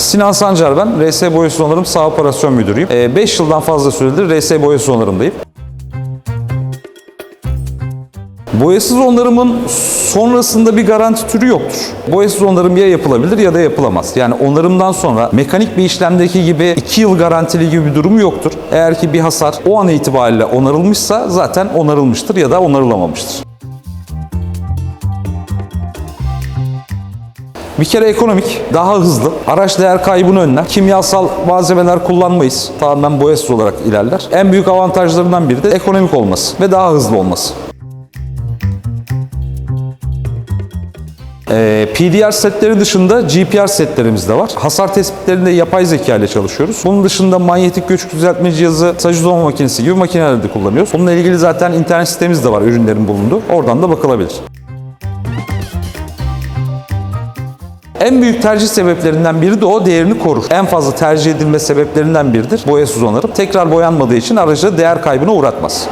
Sinan Sancar ben. RS Boyası Onarım Sağ Operasyon Müdürüyüm. 5 yıldan fazla süredir RS Boyası Onarım'dayım. Boyasız onarımın sonrasında bir garanti türü yoktur. Boyasız onarım ya yapılabilir ya da yapılamaz. Yani onarımdan sonra mekanik bir işlemdeki gibi 2 yıl garantili gibi bir durumu yoktur. Eğer ki bir hasar o an itibariyle onarılmışsa zaten onarılmıştır ya da onarılamamıştır. Bir kere ekonomik, daha hızlı, araç değer kaybını önler, kimyasal malzemeler kullanmayız, tamamen boyasız olarak ilerler. En büyük avantajlarından biri de ekonomik olması ve daha hızlı olması. Ee, PDR setleri dışında GPR setlerimiz de var. Hasar tespitlerinde yapay zeka ile çalışıyoruz. Bunun dışında manyetik göç düzeltme cihazı, sajizoma makinesi gibi makinelerde kullanıyoruz. Bununla ilgili zaten internet sitemiz de var ürünlerin bulunduğu. Oradan da bakılabilir. En büyük tercih sebeplerinden biri de o değerini korur. En fazla tercih edilme sebeplerinden biridir boyasız onarım. Tekrar boyanmadığı için aracı değer kaybına uğratmaz.